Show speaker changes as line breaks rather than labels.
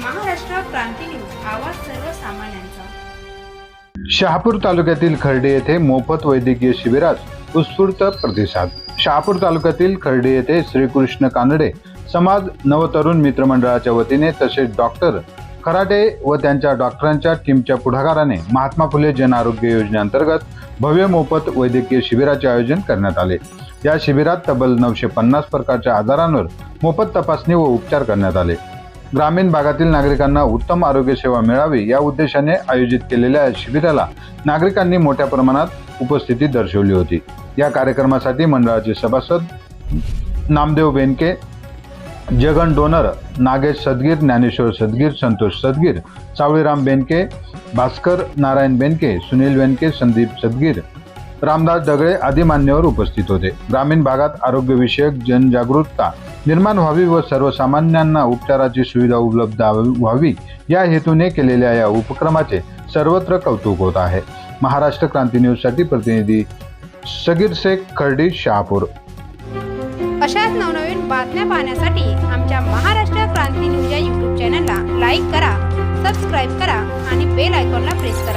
क्रांती news आवाज सर्वसामान्यांचा.
शहापूर तालुक्यातील खर्डे येथे मोफत वैद्यकीय शिबिरास उत्स्फूर्त प्रतिसाद. शहापूर तालुक्यातील खर्डे येथे श्रीकृष्ण कानडे समाज नवतरुण मित्रमंडळाच्या वतीने तसेच डॉक्टर खराटे व त्यांच्या डॉक्टरांच्या टीमच्या पुढाकाराने महात्मा फुले जन आरोग्य योजनेअंतर्गत भव्य मोफत वैद्यकीय शिबिराचे आयोजन करण्यात आले. या शिबिरात तब्बल नऊशे पन्नास प्रकारच्या आजारांवर मोफत तपासणी व उपचार करण्यात आले. ग्रामीण भागातील नागरिकांना उत्तम आरोग्य सेवा मिळावी या उद्देशाने आयोजित केलेल्या या शिबिराला नागरिकांनी मोठ्या प्रमाणात उपस्थिती दर्शवली होती. या कार्यक्रमासाठी मंडळाचे सभासद नामदेव बेनके जगन डोनर नागेश सदगीर ज्ञानेश्वर सदगीर संतोष सदगीर सावळीराम बेनके भास्कर नारायण बेनके सुनील बेनके संदीप सदगीर रामदास दगळे आदी मान्यवर उपस्थित होते. ग्रामीण भागात आरोग्यविषयक जनजागरूकता निर्माण व्हावी व सर्वसामान्यांना उपचाराची सुविधा उपलब्ध व्हावी या हेतूने केलेल्या या उपक्रमाचे सर्वत्र कौतुक होत आहे. महाराष्ट्र क्रांती न्यूजसाठी प्रतिनिधी सगीर शेख खर्डी शहापूर.
अशाच नवनवीन बातम्या पाहण्यासाठी आमच्या महाराष्ट्र क्रांती न्यूज या यूट्यूब चॅनलला लाईक करा सबस्क्राईब करा आणि बेल आयकॉनला प्रेस करा.